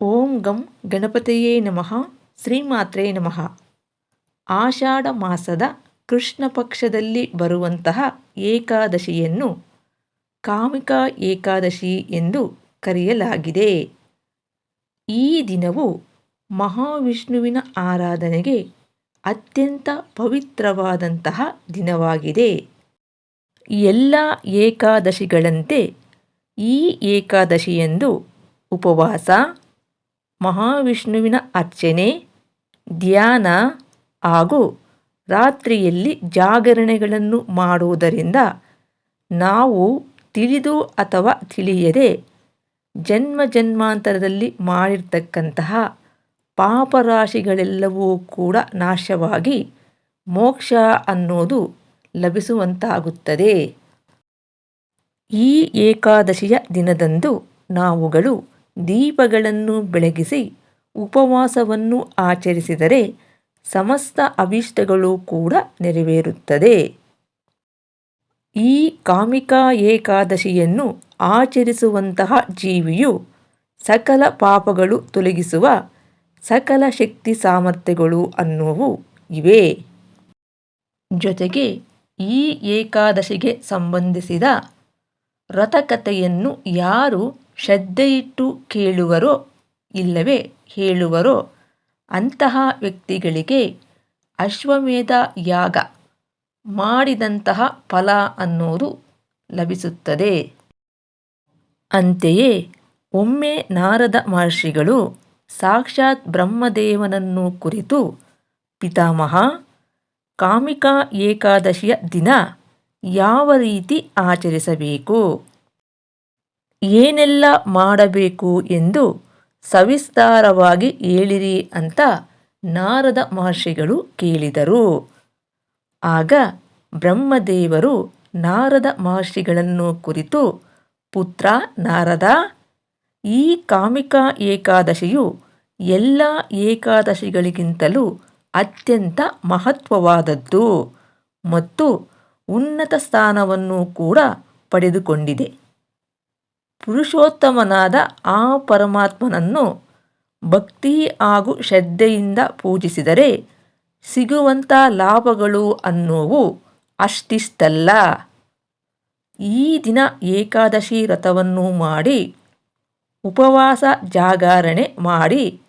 ಓಂ ಗಂ ಗಣಪತಿಯೇ ನಮಃ ಶ್ರೀಮಾತ್ರೇ ನಮಃ ಆಷಾಢ ಮಾಸದ ಕೃಷ್ಣ ಪಕ್ಷದಲ್ಲಿ ಬರುವಂತಹ ಏಕಾದಶಿಯನ್ನು ಕಾಮಿಕಾ ಏಕಾದಶಿ ಎಂದು ಕರೆಯಲಾಗಿದೆ. ಈ ದಿನವು ಮಹಾವಿಷ್ಣುವಿನ ಆರಾಧನೆಗೆ ಅತ್ಯಂತ ಪವಿತ್ರವಾದಂತಹ ದಿನವಾಗಿದೆ. ಎಲ್ಲ ಏಕಾದಶಿಗಳಂತೆ ಈ ಏಕಾದಶಿಯೆಂದು ಉಪವಾಸ ಮಹಾವಿಷ್ಣುವಿನ ಅರ್ಚನೆ, ಧ್ಯಾನ ಹಾಗೂ ರಾತ್ರಿಯಲ್ಲಿ ಜಾಗರಣೆಗಳನ್ನು ಮಾಡುವುದರಿಂದ ನಾವು ತಿಳಿದು ಅಥವಾ ತಿಳಿಯದೆ ಜನ್ಮ ಜನ್ಮಾಂತರದಲ್ಲಿ ಮಾಡಿರ್ತಕ್ಕಂತಹ ಪಾಪರಾಶಿಗಳೆಲ್ಲವೂ ಕೂಡ ನಾಶವಾಗಿ ಮೋಕ್ಷ ಅನ್ನೋದು ಲಭಿಸುವಂತಾಗುತ್ತದೆ. ಈ ಏಕಾದಶಿಯ ದಿನದಂದು ನಾವುಗಳು ದೀಪಗಳನ್ನು ಬೆಳಗಿಸಿ ಉಪವಾಸವನ್ನು ಆಚರಿಸಿದರೆ ಸಮಸ್ತ ಅವಿಷ್ಟಗಳು ಕೂಡ ನೆರವೇರುತ್ತದೆ. ಈ ಕಾಮಿಕಾ ಏಕಾದಶಿಯನ್ನು ಆಚರಿಸುವಂತಹ ಜೀವಿಯು ಸಕಲ ಪಾಪಗಳು ತೊಲಗಿಸುವ ಸಕಲ ಶಕ್ತಿ ಸಾಮರ್ಥ್ಯಗಳು ಅನ್ನುವು ಇವೆ. ಜೊತೆಗೆ ಈ ಏಕಾದಶಿಗೆ ಸಂಬಂಧಿಸಿದ ರಥಕಥೆಯನ್ನು ಯಾರು ಶ್ರದ್ಧೆಯಿಟ್ಟು ಕೇಳುವರೋ ಇಲ್ಲವೇ ಹೇಳುವರೋ ಅಂತಹ ವ್ಯಕ್ತಿಗಳಿಗೆ ಅಶ್ವಮೇಧ ಯಾಗ ಮಾಡಿದಂತಹ ಫಲ ಅನ್ನೋದು ಲಭಿಸುತ್ತದೆ. ಅಂತೆಯೇ ಒಮ್ಮೆ ನಾರದ ಮಹರ್ಷಿಗಳು ಸಾಕ್ಷಾತ್ ಬ್ರಹ್ಮದೇವನನ್ನು ಕುರಿತು ಪಿತಾಮಹ, ಕಾಮಿಕಾ ಏಕಾದಶಿಯ ದಿನ ಯಾವ ರೀತಿ ಆಚರಿಸಬೇಕು? ಏನೆಲ್ಲ ಮಾಡಬೇಕು ಎಂದು ಸವಿಸ್ತಾರವಾಗಿ ಹೇಳಿರಿ ಅಂತ ನಾರದ ಮಹರ್ಷಿಗಳು ಕೇಳಿದರು. ಆಗ ಬ್ರಹ್ಮದೇವರು ನಾರದ ಮಹರ್ಷಿಗಳನ್ನು ಕುರಿತು, ಪುತ್ರ ನಾರದ, ಈ ಕಾಮಿಕ ಏಕಾದಶಿಯು ಎಲ್ಲ ಏಕಾದಶಿಗಳಿಗಿಂತಲೂ ಅತ್ಯಂತ ಮಹತ್ವವಾದದ್ದು ಮತ್ತು ಉನ್ನತ ಸ್ಥಾನವನ್ನು ಕೂಡ ಪಡೆದುಕೊಂಡಿದೆ. ಪುರುಷೋತ್ತಮನಾದ ಆ ಪರಮಾತ್ಮನನ್ನು ಭಕ್ತಿ ಹಾಗೂ ಶ್ರದ್ಧೆಯಿಂದ ಪೂಜಿಸಿದರೆ ಸಿಗುವಂಥ ಲಾಭಗಳು ಅನ್ನುವು ಅಷ್ಟಿಷ್ಟಲ್ಲ. ಈ ದಿನ ಏಕಾದಶಿ ರಥವನ್ನು ಮಾಡಿ, ಉಪವಾಸ ಜಾಗರಣೆ ಮಾಡಿ,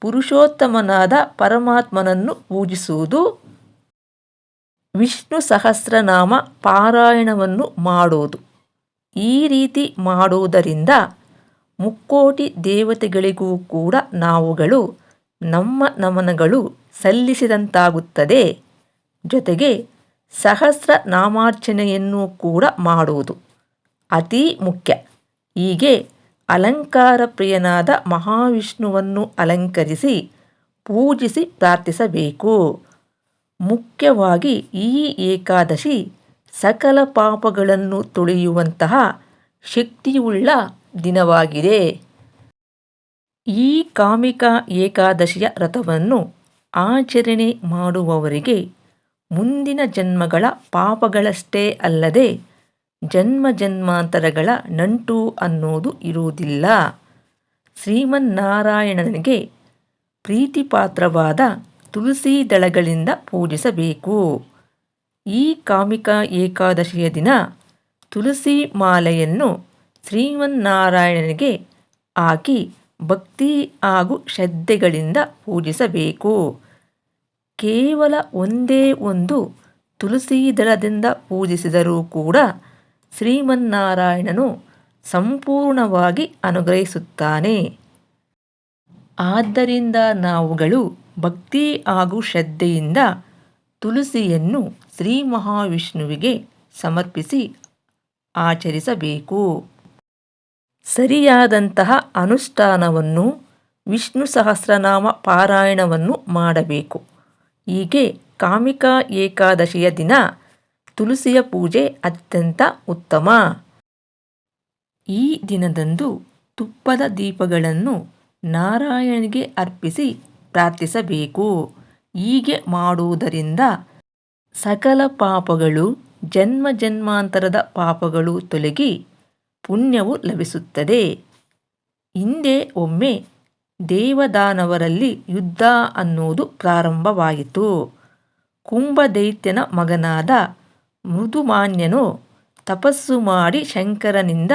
ಪುರುಷೋತ್ತಮನಾದ ಪರಮಾತ್ಮನನ್ನು ಪೂಜಿಸುವುದು ವಿಷ್ಣು ಸಹಸ್ರನಾಮ ಪಾರಾಯಣವನ್ನು ಮಾಡುವುದು ಈ ರೀತಿ ಮಾಡುವುದರಿಂದ ಮುಕ್ಕೋಟಿ ದೇವತೆಗಳಿಗೂ ಕೂಡ ನಾವುಗಳು ನಮ್ಮ ನಮನಗಳು ಸಲ್ಲಿಸಿದಂತಾಗುತ್ತದೆ. ಜೊತೆಗೆ ಸಹಸ್ರ ನಾಮಾರ್ಚನೆಯನ್ನು ಕೂಡ ಮಾಡುವುದು ಅತಿ ಮುಖ್ಯ. ಹೀಗೆ ಅಲಂಕಾರ ಪ್ರಿಯನಾದ ಮಹಾವಿಷ್ಣುವನ್ನು ಅಲಂಕರಿಸಿ ಪೂಜಿಸಿ ಪ್ರಾರ್ಥಿಸಬೇಕು. ಮುಖ್ಯವಾಗಿ ಈ ಏಕಾದಶಿ ಸಕಲ ಪಾಪಗಳನ್ನು ತೊಳೆಯುವಂತಹ ಶಕ್ತಿಯುಳ್ಳ ದಿನವಾಗಿದೆ. ಈ ಕಾಮಿಕ ಏಕಾದಶಿಯ ರಥವನ್ನು ಆಚರಣೆ ಮಾಡುವವರಿಗೆ ಮುಂದಿನ ಜನ್ಮಗಳ ಪಾಪಗಳಷ್ಟೇ ಅಲ್ಲದೆ ಜನ್ಮ ಜನ್ಮಾಂತರಗಳ ನಂಟು ಅನ್ನೋದು ಇರುವುದಿಲ್ಲ. ಶ್ರೀಮನ್ನಾರಾಯಣನಿಗೆ ಪ್ರೀತಿಪಾತ್ರವಾದ ತುಳಸಿ ದಳಗಳಿಂದ ಪೂಜಿಸಬೇಕು. ಈ ಕಾಮಿಕ ಏಕಾದಶಿಯ ದಿನ ತುಳಸಿ ಮಾಲೆಯನ್ನು ಶ್ರೀಮನ್ನಾರಾಯಣನಿಗೆ ಹಾಕಿ ಭಕ್ತಿ ಹಾಗೂ ಶ್ರದ್ಧೆಗಳಿಂದ ಪೂಜಿಸಬೇಕು. ಕೇವಲ ಒಂದೇ ಒಂದು ತುಳಸಿ ದಳದಿಂದ ಪೂಜಿಸಿದರೂ ಕೂಡ ಶ್ರೀಮನ್ನಾರಾಯಣನು ಸಂಪೂರ್ಣವಾಗಿ ಅನುಗ್ರಹಿಸುತ್ತಾನೆ. ಆದ್ದರಿಂದ ನಾವುಗಳು ಭಕ್ತಿ ಹಾಗೂ ಶ್ರದ್ಧೆಯಿಂದ ತುಳಸಿಯನ್ನು ಶ್ರೀ ಮಹಾವಿಷ್ಣುವಿಗೆ ಸಮರ್ಪಿಸಿ ಆಚರಿಸಬೇಕು. ಸರಿಯಾದಂತಹ ಅನುಷ್ಠಾನವನ್ನು ವಿಷ್ಣು ಸಹಸ್ರನಾಮ ಪಾರಾಯಣವನ್ನು ಮಾಡಬೇಕು. ಹೀಗೆ ಕಾಮಿಕಾ ಏಕಾದಶಿಯ ದಿನ ತುಳಸಿಯ ಪೂಜೆ ಅತ್ಯಂತ ಉತ್ತಮ. ಈ ದಿನದಂದು ತುಪ್ಪದ ದೀಪಗಳನ್ನು ನಾರಾಯಣಿಗೆ ಅರ್ಪಿಸಿ ಪ್ರಾರ್ಥಿಸಬೇಕು. ಹೀಗೆ ಮಾಡುವುದರಿಂದ ಸಕಲ ಪಾಪಗಳು, ಜನ್ಮ ಜನ್ಮಾಂತರದ ಪಾಪಗಳು ತೊಲಗಿ ಪುಣ್ಯವು ಲಭಿಸುತ್ತದೆ. ಹಿಂದೆ ಒಮ್ಮೆ ದೇವದಾನವರಲ್ಲಿ ಯುದ್ಧ ಅನ್ನೋದು ಪ್ರಾರಂಭವಾಯಿತು. ಕುಂಭದೈತ್ಯನ ಮಗನಾದ ಮೃದುಮಾನ್ಯನು ತಪಸ್ಸು ಮಾಡಿ ಶಂಕರನಿಂದ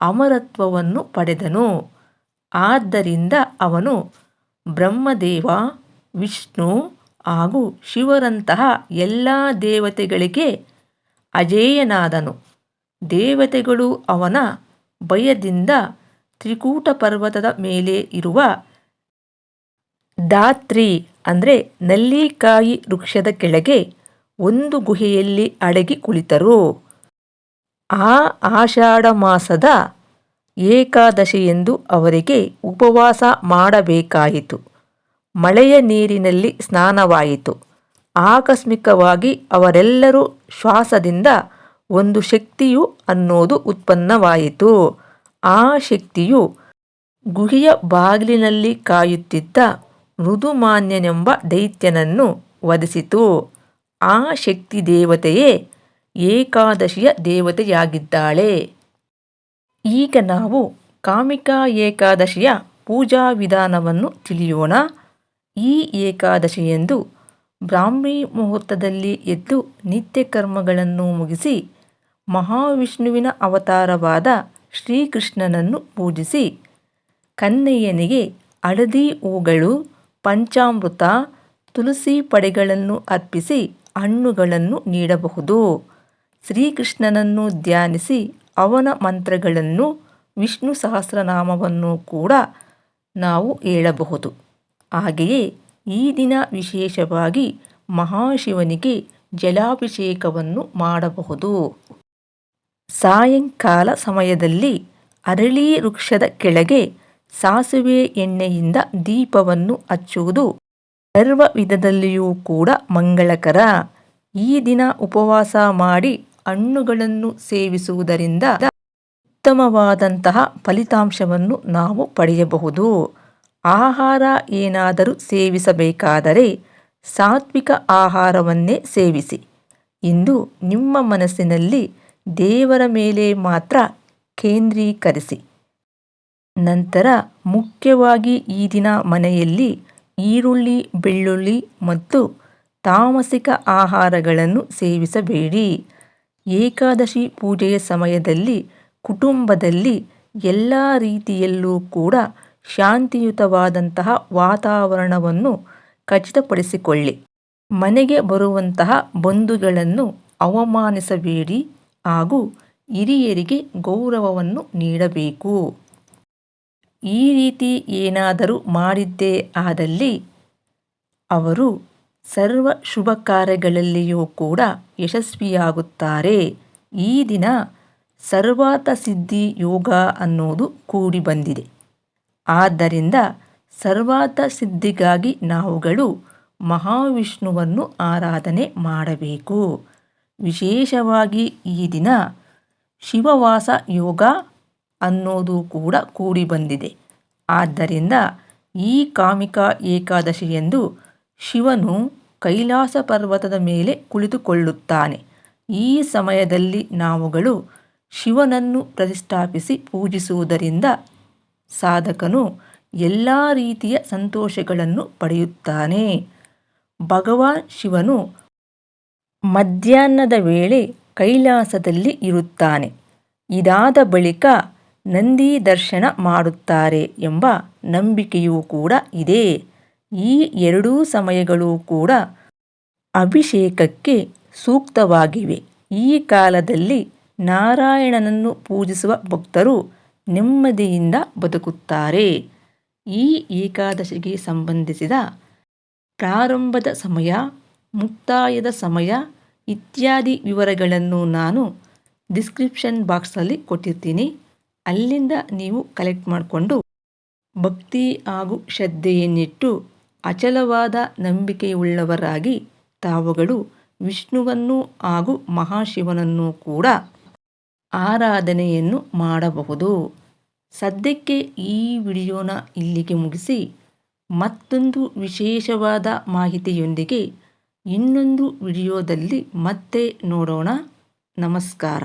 ಅಮರತ್ವವನ್ನು ಪಡೆದನು. ಆದ್ದರಿಂದ ಅವನು ಬ್ರಹ್ಮದೇವ ವಿಷ್ಣು ಹಾಗೂ ಶಿವರಂತಹ ಎಲ್ಲ ದೇವತೆಗಳಿಗೆ ಅಜೇಯನಾದನು. ದೇವತೆಗಳು ಅವನ ಭಯದಿಂದ ತ್ರಿಕೂಟ ಪರ್ವತದ ಮೇಲೆ ಇರುವ ದಾತ್ರಿ ಅಂದರೆ ನಲ್ಲಿಕಾಯಿ ವೃಕ್ಷದ ಕೆಳಗೆ ಒಂದು ಗುಹೆಯಲ್ಲಿ ಅಡಗಿ ಕುಳಿತರು. ಆ ಆಷಾಢ ಮಾಸದ ಏಕಾದಶಿಯೆಂದು ಅವರಿಗೆ ಉಪವಾಸ ಮಾಡಬೇಕಾಯಿತು. ಮಳೆಯ ನೀರಿನಲ್ಲಿ ಸ್ನಾನವಾಯಿತು. ಆಕಸ್ಮಿಕವಾಗಿ ಅವರೆಲ್ಲರೂ ಶ್ವಾಸದಿಂದ ಒಂದು ಶಕ್ತಿಯು ಅನ್ನೋದು ಉತ್ಪನ್ನವಾಯಿತು. ಆ ಶಕ್ತಿಯು ಗುಹೆಯ ಬಾಗಿಲಿನಲ್ಲಿ ಕಾಯುತ್ತಿದ್ದ ಮೃದುಮಾನ್ಯನೆಂಬ ದೈತ್ಯನನ್ನು ವಧಿಸಿತು. ಆ ಶಕ್ತಿ ದೇವತೆಯೇ ಏಕಾದಶಿಯ ದೇವತೆಯಾಗಿದ್ದಾಳೆ. ಈಗ ನಾವು ಕಾಮಿಕಾ ಏಕಾದಶಿಯ ಪೂಜಾ ವಿಧಾನವನ್ನು ತಿಳಿಯೋಣ. ಈ ಏಕಾದಶಿಯಂದು ಬ್ರಾಹ್ಮಿ ಮುಹೂರ್ತದಲ್ಲಿ ಎದ್ದು ನಿತ್ಯ ಕರ್ಮಗಳನ್ನು ಮುಗಿಸಿ ಮಹಾವಿಷ್ಣುವಿನ ಅವತಾರವಾದ ಶ್ರೀಕೃಷ್ಣನನ್ನು ಪೂಜಿಸಿ ಕನ್ನಯ್ಯನಿಗೆ ಹಳದಿ ಹೂಗಳು, ಪಂಚಾಮೃತ, ತುಳಸಿ ಪಡೆಗಳನ್ನು ಅರ್ಪಿಸಿ ಹಣ್ಣುಗಳನ್ನು ನೀಡಬಹುದು. ಶ್ರೀಕೃಷ್ಣನನ್ನು ಧ್ಯಾನಿಸಿ ಅವನ ಮಂತ್ರಗಳನ್ನು ವಿಷ್ಣು ಸಹಸ್ರನಾಮವನ್ನು ಕೂಡ ನಾವು ಹೇಳಬಹುದು. ಹಾಗೆಯೇ ಈ ದಿನ ವಿಶೇಷವಾಗಿ ಮಹಾಶಿವನಿಗೆ ಜಲಾಭಿಷೇಕವನ್ನು ಮಾಡಬಹುದು. ಸಾಯಂಕಾಲ ಸಮಯದಲ್ಲಿ ಅರಳಿ ವೃಕ್ಷದ ಕೆಳಗೆ ಸಾಸುವೆ ಎಣ್ಣೆಯಿಂದ ದೀಪವನ್ನು ಹಚ್ಚುವುದು ಸರ್ವ ವಿಧದಲ್ಲಿಯೂ ಕೂಡ ಮಂಗಳಕರ. ಈ ದಿನ ಉಪವಾಸ ಮಾಡಿ ಹಣ್ಣುಗಳನ್ನು ಸೇವಿಸುವುದರಿಂದ ಉತ್ತಮವಾದಂತಹ ಫಲಿತಾಂಶವನ್ನು ನಾವು ಪಡೆಯಬಹುದು. ಆಹಾರ ಏನಾದರೂ ಸೇವಿಸಬೇಕಾದರೆ ಸಾತ್ವಿಕ ಆಹಾರವನ್ನೇ ಸೇವಿಸಿ. ಇಂದು ನಿಮ್ಮ ಮನಸ್ಸಿನಲ್ಲಿ ದೇವರ ಮೇಲೆ ಮಾತ್ರ ಕೇಂದ್ರೀಕರಿಸಿ. ನಂತರ ಮುಖ್ಯವಾಗಿ ಈ ದಿನ ಮನೆಯಲ್ಲಿ ಈರುಳ್ಳಿ, ಬೆಳ್ಳುಳ್ಳಿ ಮತ್ತು ತಾಮಸಿಕ ಆಹಾರಗಳನ್ನು ಸೇವಿಸಬೇಡಿ. ಏಕಾದಶಿ ಪೂಜೆಯ ಸಮಯದಲ್ಲಿ ಕುಟುಂಬದಲ್ಲಿ ಎಲ್ಲ ರೀತಿಯಲ್ಲೂ ಕೂಡ ಶಾಂತಿಯುತವಾದಂತಹ ವಾತಾವರಣವನ್ನು ಖಚಿತಪಡಿಸಿಕೊಳ್ಳಿ. ಮನೆಗೆ ಬರುವಂತಹ ಬಂಧುಗಳನ್ನು ಅವಮಾನಿಸಬೇಡಿ ಹಾಗೂ ಹಿರಿಯರಿಗೆ ಗೌರವವನ್ನು ನೀಡಬೇಕು. ಈ ರೀತಿ ಏನಾದರೂ ಮಾಡಿದ್ದೇ ಆದಲ್ಲಿ ಅವರು ಸರ್ವ ಶುಭ ಕಾರ್ಯಗಳಲ್ಲಿಯೂ ಕೂಡ ಯಶಸ್ವಿಯಾಗುತ್ತಾರೆ. ಈ ದಿನ ಸರ್ವಾತ ಸಿದ್ಧಿ ಯೋಗ ಅನ್ನೋದು ಕೂಡಿ ಬಂದಿದೆ. ಆದ್ದರಿಂದ ಸರ್ವಾರ್ಥ ಸಿದ್ಧಿಗಾಗಿ ನಾವುಗಳು ಮಹಾವಿಷ್ಣುವನ್ನು ಆರಾಧನೆ ಮಾಡಬೇಕು. ವಿಶೇಷವಾಗಿ ಈ ದಿನ ಶಿವವಾಸ ಯೋಗ ಅನ್ನೋದು ಕೂಡ ಕೂಡಿ ಬಂದಿದೆ. ಆದ್ದರಿಂದ ಈ ಕಾಮಿಕ ಏಕಾದಶಿಯೆಂದು ಶಿವನು ಕೈಲಾಸ ಪರ್ವತದ ಮೇಲೆ ಕುಳಿತುಕೊಳ್ಳುತ್ತಾನೆ. ಈ ಸಮಯದಲ್ಲಿ ನಾವುಗಳು ಶಿವನನ್ನು ಪ್ರತಿಷ್ಠಾಪಿಸಿ ಪೂಜಿಸುವುದರಿಂದ ಸಾಧಕನು ಎಲ್ಲ ರೀತಿಯ ಸಂತೋಷಗಳನ್ನು ಪಡೆಯುತ್ತಾನೆ. ಭಗವಾನ್ ಶಿವನು ಮಧ್ಯಾಹ್ನದ ವೇಳೆ ಕೈಲಾಸದಲ್ಲಿ ಇರುತ್ತಾನೆ. ಇದಾದ ಬಳಿಕ ನಂದಿ ದರ್ಶನ ಮಾಡುತ್ತಾರೆ ಎಂಬ ನಂಬಿಕೆಯೂ ಕೂಡ ಇದೆ. ಈ ಎರಡೂ ಸಮಯಗಳು ಕೂಡ ಅಭಿಷೇಕಕ್ಕೆ ಸೂಕ್ತವಾಗಿವೆ. ಈ ಕಾಲದಲ್ಲಿ ನಾರಾಯಣನನ್ನು ಪೂಜಿಸುವ ಭಕ್ತರು ನೆಮ್ಮದಿಯಿಂದ ಬದುಕುತ್ತಾರೆ. ಈ ಏಕಾದಶಿಗೆ ಸಂಬಂಧಿಸಿದ ಪ್ರಾರಂಭದ ಸಮಯ, ಮುಕ್ತಾಯದ ಸಮಯ ಇತ್ಯಾದಿ ವಿವರಗಳನ್ನು ನಾನು ಡಿಸ್ಕ್ರಿಪ್ಷನ್ ಬಾಕ್ಸಲ್ಲಿ ಕೊಟ್ಟಿರ್ತೀನಿ. ಅಲ್ಲಿಂದ ನೀವು ಕಲೆಕ್ಟ್ ಮಾಡಿಕೊಂಡು ಭಕ್ತಿ ಹಾಗೂ ಶ್ರದ್ಧೆಯನ್ನಿಟ್ಟು ಅಚಲವಾದ ನಂಬಿಕೆಯುಳ್ಳವರಾಗಿ ತಾವುಗಳು ವಿಷ್ಣುವನ್ನು ಹಾಗೂ ಮಹಾಶಿವನನ್ನು ಕೂಡ ಆರಾಧನೆಯನ್ನು ಮಾಡಬಹುದು. ಸದ್ಯಕ್ಕೆ ಈ ವಿಡಿಯೋನ ಇಲ್ಲಿಗೆ ಮುಗಿಸಿ, ಮತ್ತೊಂದು ವಿಶೇಷವಾದ ಮಾಹಿತಿಯೊಂದಿಗೆ ಇನ್ನೊಂದು ವಿಡಿಯೋದಲ್ಲಿ ಮತ್ತೆ ನೋಡೋಣ. ನಮಸ್ಕಾರ.